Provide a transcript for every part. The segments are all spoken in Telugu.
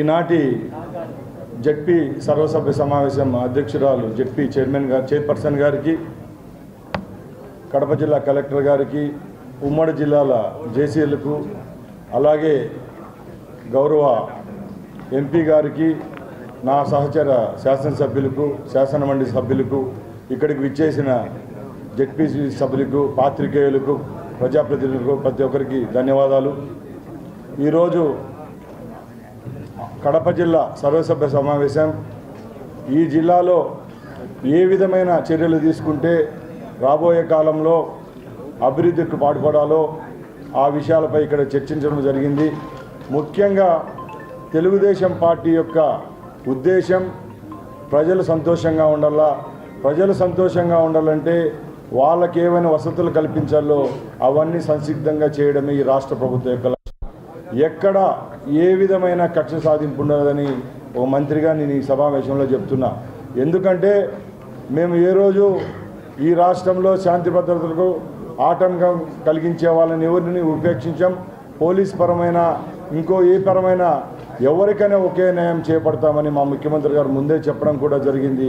ఈనాటి జడ్పీ సర్వసభ్య సమావేశం అధ్యక్షురాలు జడ్పీ చైర్మన్ గారు చైర్పర్సన్ గారికి కడప జిల్లా కలెక్టర్ గారికి ఉమ్మడి జిల్లాల జేసీలకు అలాగే గౌరవ ఎంపీ గారికి నా సహచర శాసనసభ్యులకు శాసనమండలి సభ్యులకు ఇక్కడికి విచ్చేసిన జడ్పీసీ సభ్యులకు పాత్రికేయులకు ప్రజాప్రతినిధులకు ప్రతి ఒక్కరికి ధన్యవాదాలు. ఈరోజు కడప జిల్లా సర్వసభ్య సమావేశం. ఈ జిల్లాలో ఏ విధమైన చర్యలు తీసుకుంటే రాబోయే కాలంలో అభివృద్ధికి పాటుపడాలో ఆ విషయాలపై ఇక్కడ చర్చించడం జరిగింది. ముఖ్యంగా తెలుగుదేశం పార్టీ యొక్క ఉద్దేశం ప్రజలు సంతోషంగా ఉండాలా ప్రజలు సంతోషంగా ఉండాలంటే వాళ్ళకి ఏమైనా వసతులు కల్పించాలో అవన్నీ సంసిద్ధంగా చేయడమే ఈ రాష్ట్ర ప్రభుత్వం యొక్క ఎక్కడ ఏ విధమైన కక్ష సాధింపు ఉండదని ఒక మంత్రిగా నేను ఈ సమావేశంలో చెప్తున్నా. ఎందుకంటే మేము ఏ రోజు ఈ రాష్ట్రంలో శాంతి భద్రతలకు ఆటంకం కలిగించే వాళ్ళని ఎవరిని ఉపేక్షించాం? పోలీస్ పరమైన ఇంకో ఏ పరమైన ఎవరికైనా ఒకే న్యాయం చేపడతామని మా ముఖ్యమంత్రి గారు ముందే చెప్పడం కూడా జరిగింది.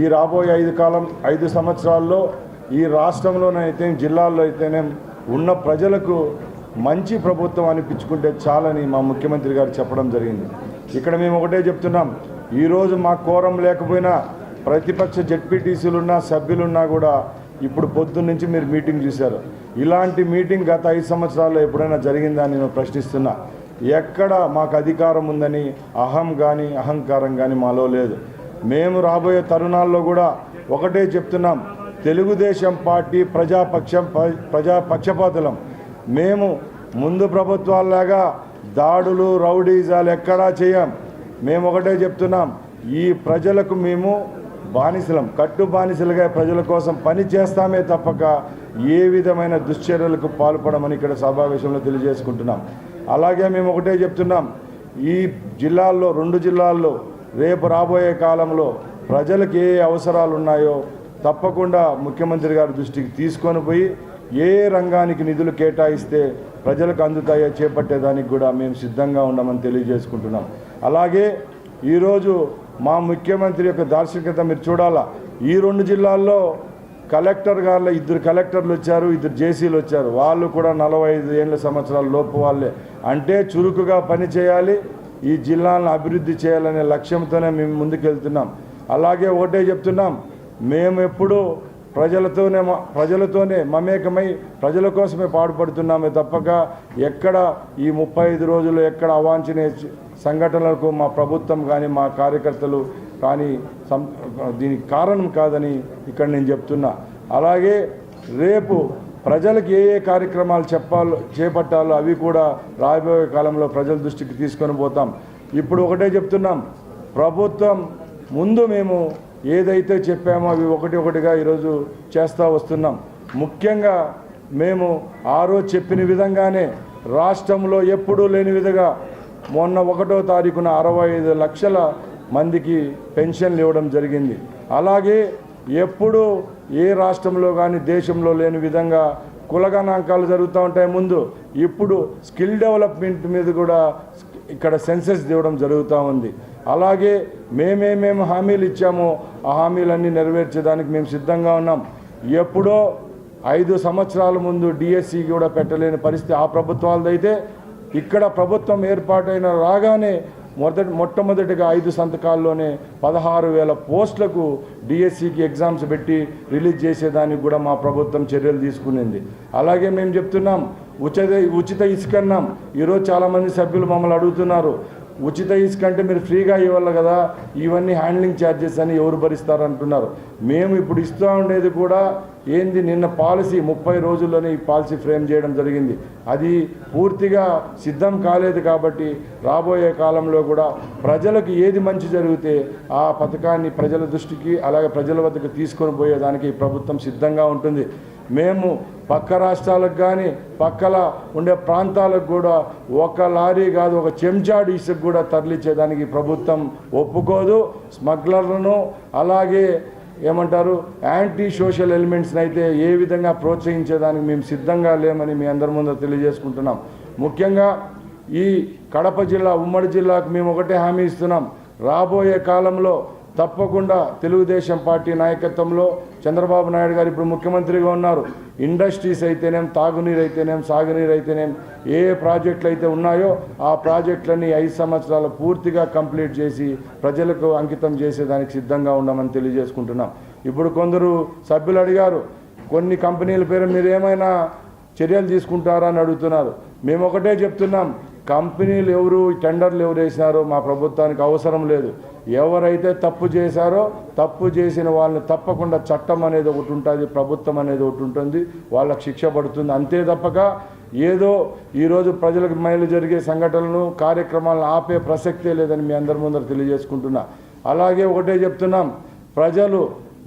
ఈ రాబోయే ఐదు కాలం ఐదు సంవత్సరాల్లో ఈ రాష్ట్రంలోనైతే జిల్లాల్లో అయితేనే ఉన్న ప్రజలకు మంచి ప్రభుత్వం అనిపించుకుంటే చాలని మా ముఖ్యమంత్రి గారు చెప్పడం జరిగింది. ఇక్కడ మేము ఒకటే చెప్తున్నాం ఈరోజు మా కోరం లేకపోయినా ప్రతిపక్ష జడ్పీటీసీలున్నా సభ్యులున్నా కూడా ఇప్పుడు పొద్దున్న నుంచి మీరు మీటింగ్ చూశారు. ఇలాంటి మీటింగ్ గత ఐదు సంవత్సరాల్లో ఎప్పుడైనా జరిగిందా అని నేను ప్రశ్నిస్తున్నా. ఎక్కడ మాకు అధికారం ఉందని అహం కానీ అహంకారం కానీ మాలో లేదు. మేము రాబోయే తరుణాల్లో కూడా ఒకటే చెప్తున్నాం తెలుగుదేశం పార్టీ ప్రజాపక్షం ప్ర- ప్రజాపక్షపాతులం మేము ముందు ప్రభుత్వాల్లాగా దాడులు రౌడీజాలు ఎక్కడా చేయం. మేము ఒకటే చెప్తున్నాం ఈ ప్రజలకు మేము బానిసలం కట్టు బానిసలుగా ప్రజల కోసం పని చేస్తామే తప్పక ఏ విధమైన దుశ్చర్యలకు పాల్పడమని ఇక్కడ సమావేశంలో తెలియజేసుకుంటున్నాం. అలాగే మేము ఒకటే చెప్తున్నాం ఈ జిల్లాల్లో రెండు జిల్లాల్లో రేపు రాబోయే కాలంలో ప్రజలకు ఏ అవసరాలు ఉన్నాయో తప్పకుండా ముఖ్యమంత్రి గారి దృష్టికి తీసుకొని పోయి ఏ రంగానికి నిధులు కేటాయిస్తే ప్రజలకు అందుతాయో చేపట్టేదానికి కూడా మేము సిద్ధంగా ఉన్నామని తెలియజేసుకుంటున్నాం. అలాగే ఈరోజు మా ముఖ్యమంత్రి యొక్క దార్శనికత మీరు చూడాలా. ఈ రెండు జిల్లాల్లో కలెక్టర్ గారు ఇద్దరు కలెక్టర్లు వచ్చారు ఇద్దరు జేసీలు వచ్చారు. వాళ్ళు కూడా నలభై ఐదు ఏళ్ళ సంవత్సరాల లోపు వాళ్ళే. అంటే చురుకుగా పని చేయాలి ఈ జిల్లాలను అభివృద్ధి చేయాలనే లక్ష్యంతోనే మేము ముందుకెళ్తున్నాం. అలాగే ఒకటే చెప్తున్నాం మేము ఎప్పుడూ ప్రజలతోనే ప్రజలతోనే మమేకమై ప్రజల కోసమే పాటుపడుతున్నామే తప్పక. ఎక్కడ ఈ ముప్పై ఐదు రోజులు ఎక్కడ అవాంఛనీయ సంఘటనలకు మా ప్రభుత్వం కానీ మా కార్యకర్తలు కానీ సం దీనికి కారణం కాదని ఇక్కడ నేను చెప్తున్నా. అలాగే రేపు ప్రజలకు ఏ ఏ కార్యక్రమాలు చెప్పాలో చేపట్టాలో అవి కూడా రాబోయే కాలంలో ప్రజల దృష్టికి తీసుకొని పోతాం. ఇప్పుడు ఒకటే చెప్తున్నాం. ప్రభుత్వం ముందు మేము ఏదైతే చెప్పామో అవి ఒకటి ఒకటిగా ఈరోజు చేస్తూ వస్తున్నాం. ముఖ్యంగా మేము ఆ రోజు చెప్పిన విధంగానే రాష్ట్రంలో ఎప్పుడూ లేని విధంగా మొన్న ఒకటో తారీఖున అరవై ఐదు లక్షల మందికి పెన్షన్లు ఇవ్వడం జరిగింది. అలాగే ఎప్పుడు ఏ రాష్ట్రంలో కానీ దేశంలో లేని విధంగా కులగణాంకాలు జరుగుతూ ఉంటాయి. ముందు ఇప్పుడు స్కిల్ డెవలప్మెంట్ మీద కూడా ఇక్కడ సెన్సెస్ ఇవ్వడం జరుగుతూ ఉంది. అలాగే మేమేమేమి హామీలు ఇచ్చామో. ఆ హామీలన్నీ నెరవేర్చేదానికి మేము సిద్ధంగా ఉన్నాం. ఎప్పుడో ఐదు సంవత్సరాల ముందు డిఎస్సి కూడా పెట్టలేని పరిస్థితి ఆ ప్రభుత్వాలదైతే. ఇక్కడ ప్రభుత్వం ఏర్పాటైన రాగానే మొదటి మొట్టమొదటిగా ఐదు సంతకాల్లోనే పదహారు వేల పోస్టులకు డిఎస్సికి ఎగ్జామ్స్ పెట్టి రిలీజ్ చేసేదానికి కూడా మా ప్రభుత్వం చర్యలు తీసుకునింది. అలాగే మేము చెప్తున్నాం ఉచిత ఉచిత ఇసుక అన్నాం. ఈరోజు చాలామంది సభ్యులు మమ్మల్ని అడుగుతున్నారు. ఉచిత ఇసుక అంటే మీరు ఫ్రీగా ఇవ్వాలి కదా ఇవన్నీ హ్యాండ్లింగ్ ఛార్జెస్ అని ఎవరు భరిస్తారు అంటున్నారు మేము ఇప్పుడు ఇస్తూ ఉండేది కూడా ఏంది నిన్న పాలసీ ముప్పై రోజుల్లోనే ఈ పాలసీ ఫ్రేమ్ చేయడం జరిగింది. అది పూర్తిగా సిద్ధం కాలేదు కాబట్టి రాబోయే కాలంలో కూడా ప్రజలకు ఏది మంచి జరిగితే ఆ పథకాన్ని ప్రజల దృష్టికి అలాగే ప్రజల వద్దకు తీసుకొని పోయేదానికి ప్రభుత్వం సిద్ధంగా ఉంటుంది. మేము పక్క రాష్ట్రాలకు కానీ పక్కల ఉండే ప్రాంతాలకు కూడా ఒక లారీ కాదు ఒక చెంచాడు ఇసుక కూడా తరలించేదానికి ప్రభుత్వం ఒప్పుకోదు. స్మగ్లర్లను అలాగే ఏమంటారు యాంటీ సోషల్ ఎలిమెంట్స్ని అయితే ఏ విధంగా ప్రోత్సహించేదానికి మేము సిద్ధంగా లేమని మీ అందరి ముందు తెలియజేసుకుంటున్నాం. ముఖ్యంగా ఈ కడప జిల్లా ఉమ్మడి జిల్లాకు మేము ఒకటే హామీ ఇస్తున్నాం. రాబోయే కాలంలో తప్పకుండా తెలుగుదేశం పార్టీ నాయకత్వంలో చంద్రబాబు నాయుడు గారు ఇప్పుడు ముఖ్యమంత్రిగా ఉన్నారు. ఇండస్ట్రీస్ అయితేనేం తాగునీరు అయితేనేం సాగునీరు అయితేనేం ఏ ప్రాజెక్టులు అయితే ఉన్నాయో ఆ ప్రాజెక్టులన్నీ ఐదు సంవత్సరాలు పూర్తిగా కంప్లీట్ చేసి ప్రజలకు అంకితం చేసేదానికి సిద్ధంగా ఉన్నామని తెలియజేసుకుంటున్నాం. ఇప్పుడు కొందరు సభ్యులు అడిగారు కొన్ని కంపెనీల పేరు మీరు ఏమైనా చర్యలు తీసుకుంటారా? అని అడుగుతున్నారు. మేము ఒకటే చెప్తున్నాం కంపెనీలు ఎవరు టెండర్లు ఎవరు వేసినారో మా ప్రభుత్వానికి అవసరం లేదు. ఎవరైతే తప్పు చేశారో తప్పు చేసిన వాళ్ళని తప్పకుండా చట్టం అనేది ఒకటి ఉంటుంది ప్రభుత్వం అనేది ఒకటి ఉంటుంది వాళ్ళకి శిక్ష పడుతుంది. అంతే తప్పక ఏదో ఈరోజు ప్రజలకు మేలు జరిగే సంఘటనలు కార్యక్రమాలను ఆపే ప్రసక్తే లేదని మీ అందరి ముందర తెలియజేసుకుంటున్నా. అలాగే ఒకటే చెప్తున్నాం ప్రజలు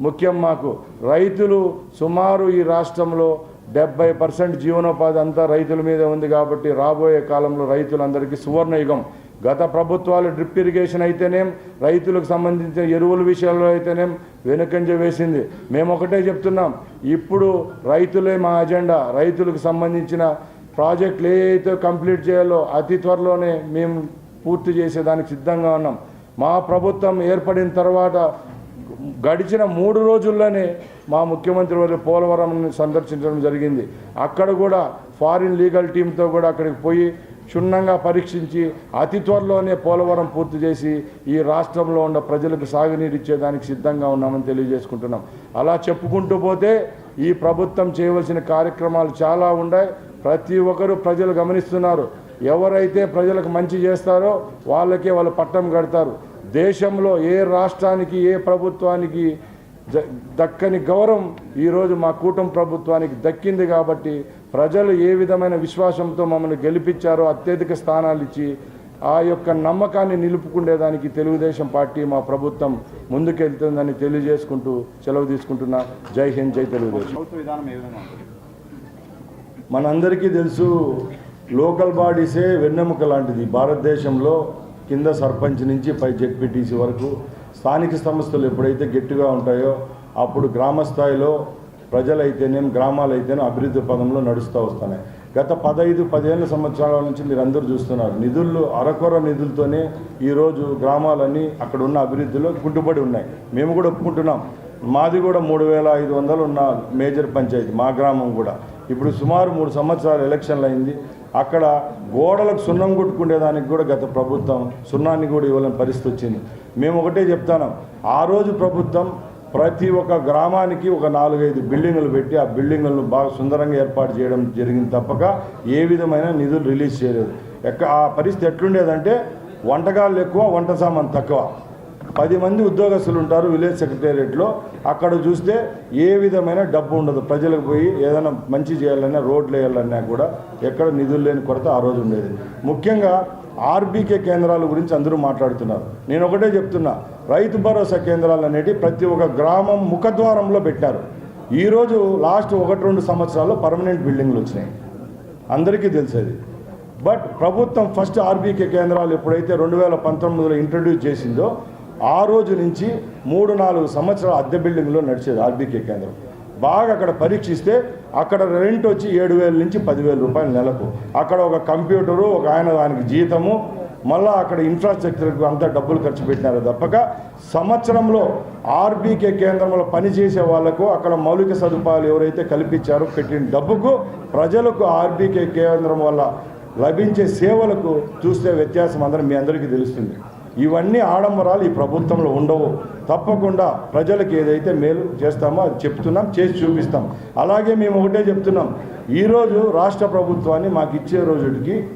ముఖ్యం మాకు రైతులు సుమారు ఈ రాష్ట్రంలో డెబ్బై పర్సెంట్ జీవనోపాధి అంతా రైతుల మీద ఉంది కాబట్టి రాబోయే కాలంలో రైతులందరికీ సువర్ణయుగం. గత ప్రభుత్వాలు డ్రిప్ ఇరిగేషన్ అయితేనేం రైతులకు సంబంధించిన ఎరువుల విషయాల్లో అయితేనేం వెనుకంజ వేసింది. మేము ఒకటే చెప్తున్నాం ఇప్పుడు రైతులే మా అజెండా. రైతులకు సంబంధించిన ప్రాజెక్టులు ఏవైతే కంప్లీట్ చేయాలో అతి త్వరలోనే మేము పూర్తి చేసేదానికి సిద్ధంగా ఉన్నాం. మా ప్రభుత్వం ఏర్పడిన తర్వాత గడిచిన మూడు రోజుల్లోనే మా ముఖ్యమంత్రి వారు పోలవరం సందర్శించడం జరిగింది. అక్కడ కూడా ఫారిన్ లీగల్ టీంతో కూడా అక్కడికి పోయి క్షుణ్ణంగా పరీక్షించి అతి త్వరలోనే పోలవరం పూర్తి చేసి ఈ రాష్ట్రంలో ఉన్న ప్రజలకు సాగునీరు ఇచ్చేదానికి సిద్ధంగా ఉన్నామని తెలియజేసుకుంటున్నాం. అలా చెప్పుకుంటూ పోతే ఈ ప్రభుత్వం చేయవలసిన కార్యక్రమాలు చాలా ఉన్నాయి. ప్రతి ఒక్కరూ ప్రజలు గమనిస్తున్నారు. ఎవరైతే ప్రజలకు మంచి చేస్తారో వాళ్ళకే వాళ్ళు పట్టం కడతారు. దేశంలో ఏ రాష్ట్రానికి ఏ ప్రభుత్వానికి దక్కని గౌరవం ఈరోజు మా కూటమి ప్రభుత్వానికి దక్కింది కాబట్టి ప్రజలు ఏ విధమైన విశ్వాసంతో మమ్మల్ని గెలిపించారో అత్యధిక స్థానాలు ఇచ్చి ఆ యొక్క నమ్మకాన్ని నిలుపుకునేదానికి తెలుగుదేశం పార్టీ మా ప్రభుత్వం ముందుకెళ్తుందని తెలియజేసుకుంటూ సెలవు తీసుకుంటున్నా. జై హింద్ జై తెలుగుదేశం. మనందరికీ తెలుసు లోకల్ బాడీసే వెన్నెముక లాంటిది. భారతదేశంలో కింద సర్పంచ్ నుంచి పై జెడ్పీటీసీ వరకు స్థానిక సంస్థలు ఎప్పుడైతే గట్టిగా ఉంటాయో అప్పుడు గ్రామ స్థాయిలో ప్రజలైతేనేం గ్రామాలైతేనే అభివృద్ధి పదంలో నడుస్తూ వస్తున్నాయి. గత పదహైదు పదిహేను సంవత్సరాల నుంచి మీరు అందరూ చూస్తున్నారు. నిధులు అరకొర నిధులతోనే ఈరోజు గ్రామాలన్నీ అక్కడ ఉన్న అభివృద్ధిలో గుడ్డుపడి ఉన్నాయి. మేము కూడా ఒప్పుకుంటున్నాం. మాది కూడా మూడు వేల ఐదు వందలు ఉన్న మేజర్ పంచాయతీ మా గ్రామం కూడా. ఇప్పుడు సుమారు మూడు సంవత్సరాలు ఎలక్షన్లు అయింది. అక్కడ గోడలకు సున్నం కొట్టుకునేదానికి కూడా గత ప్రభుత్వం సున్నాన్ని కూడా ఇవ్వలేని పరిస్థితి వచ్చింది. మేము ఒకటే చెప్తాను ఆ రోజు ప్రభుత్వం ప్రతి ఒక్క గ్రామానికి ఒక నాలుగైదు బిల్డింగులు పెట్టి ఆ బిల్డింగులను బాగా సుందరంగా ఏర్పాటు చేయడం జరిగింది తప్పక. ఏ విధమైన నిధులు రిలీజ్ చేయలేదు. ఎక్క ఆ పరిస్థితి ఎట్లుండేదంటే వంటకాలు ఎక్కువ వంట సామాన్ తక్కువ. పది మంది ఉద్యోగస్తులు ఉంటారు విలేజ్ సెక్రటేరియట్లో. అక్కడ చూస్తే ఏ విధమైన డబ్బు ఉండదు. ప్రజలకు పోయి ఏదైనా మంచి చేయాలన్నా రోడ్లు వేయాలన్నా కూడా ఎక్కడ నిధులు లేని కొరత ఆ రోజు ఉండేది. ముఖ్యంగా ఆర్బీకే కేంద్రాల గురించి అందరూ మాట్లాడుతున్నారు. నేను ఒకటే చెప్తున్నా రైతు భరోసా కేంద్రాలు అనేటివి ప్రతి ఒక్క గ్రామం ముఖద్వారంలో పెట్టారు. ఈరోజు లాస్ట్ ఒకటి రెండు సంవత్సరాల్లో పర్మనెంట్ బిల్డింగ్లు వచ్చినాయి. అందరికీ తెలిసేది. బట్ ప్రభుత్వం ఫస్ట్ ఆర్బీకే కేంద్రాలు ఎప్పుడైతే రెండు వేల పంతొమ్మిదిలో ఇంట్రడ్యూస్ చేసిందో ఆ రోజు నుంచి మూడు నాలుగు సంవత్సరాలు అద్దె బిల్డింగ్లో నడిచేది ఆర్బీకే కేంద్రం. బాగా అక్కడ పరీక్షిస్తే అక్కడ రెంట్ వచ్చి ఏడు వేల నుంచి పదివేల రూపాయలు నెలకు. అక్కడ ఒక కంప్యూటరు ఒక ఆయన దానికి జీతము మళ్ళీ అక్కడ ఇన్ఫ్రాస్ట్రక్చర్కి అంతా డబ్బులు ఖర్చు పెట్టినారు తప్పక. సంవత్సరంలో ఆర్బీకే కేంద్రంలో పనిచేసే వాళ్ళకు అక్కడ మౌలిక సదుపాయాలు ఎవరైతే కల్పించారో పెట్టిన డబ్బుకు ప్రజలకు ఆర్బీకే కేంద్రం వల్ల లభించే సేవలకు చూస్తే వ్యత్యాసం అందరం మీ అందరికీ తెలుస్తుంది. ఇవన్నీ ఆడంబరాలు ఈ ప్రభుత్వంలో ఉండవు. తప్పకుండా ప్రజలకు ఏదైతే మేలు చేస్తామో అది చెప్తున్నాం చేసి చూపిస్తాం. అలాగే మేము ఒకటే చెప్తున్నాం. ఈరోజు రాష్ట్ర ప్రభుత్వాన్ని మాకు ఇచ్చే రోజుకి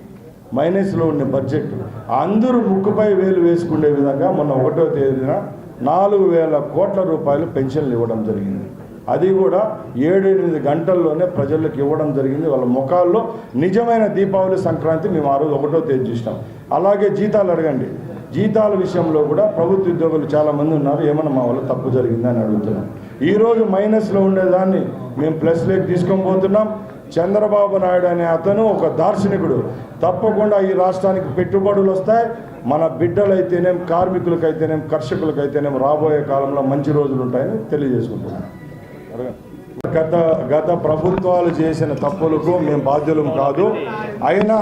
మైనస్లో ఉండే బడ్జెట్. అందరూ ముక్కుపై వేలు వేసుకునే విధంగా మొన్న ఒకటో తేదీన నాలుగు వేల కోట్ల రూపాయలు పెన్షన్లు ఇవ్వడం జరిగింది. అది కూడా ఏడు ఎనిమిది గంటల్లోనే ప్రజలకు ఇవ్వడం జరిగింది. వాళ్ళ ముఖాల్లో నిజమైన దీపావళి సంక్రాంతి మేము ఆ రోజు ఒకటో తేదీ చూసినాం. అలాగే జీతాలు అడగండి. జీతాల విషయంలో కూడా ప్రభుత్వ ఉద్యోగులు చాలామంది ఉన్నారు. ఏమన్నా మా వల్ల తప్పు జరిగిందని అడుగుతున్నాం. ఈరోజు మైనస్లో ఉండేదాన్ని మేము ప్లస్లోకి తీసుకొని పోతున్నాం. చంద్రబాబు నాయుడు అనే అతను ఒక దార్శనికుడు. తప్పకుండా ఈ రాష్ట్రానికి పెట్టుబడులు వస్తాయి. మన బిడ్డలైతేనేం కార్మికులకైతేనేం కర్షకులకైతేనేం రాబోయే కాలంలో మంచి రోజులు ఉంటాయని తెలియజేసుకుంటున్నాను గత గత ప్రభుత్వాలు చేసిన తప్పులకు మేము బాధ్యులం కాదు. అయినా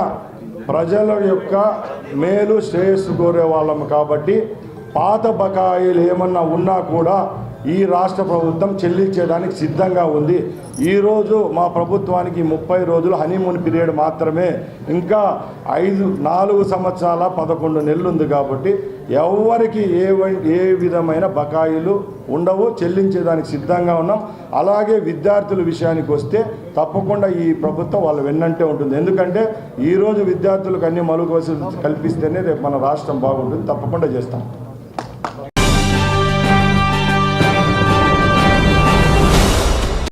ప్రజల యొక్క మేలు శ్రేయస్సు కోరే వాళ్ళం కాబట్టి పాత బకాయిలు ఏమన్నా ఉన్నా కూడా ఈ రాష్ట్ర ప్రభుత్వం చెల్లించేదానికి సిద్ధంగా ఉంది. ఈరోజు మా ప్రభుత్వానికి ముప్పై రోజులు హనీమూన్ పీరియడ్ మాత్రమే. ఇంకా ఐదు నాలుగు సంవత్సరాల పదకొండు నెలలు ఉంది కాబట్టి ఎవరికి ఏ ఏ విధమైన బకాయిలు ఉండవు చెల్లించేదానికి సిద్ధంగా ఉన్నాం. అలాగే విద్యార్థుల విషయానికి వస్తే తప్పకుండా ఈ ప్రభుత్వం వాళ్ళు వెన్నంటే ఉంటుంది. ఎందుకంటే ఈరోజు విద్యార్థులకు అన్ని మలుగు వసతులు కల్పిస్తేనే రేపు మన రాష్ట్రం బాగుంటుంది. తప్పకుండా చేస్తాం.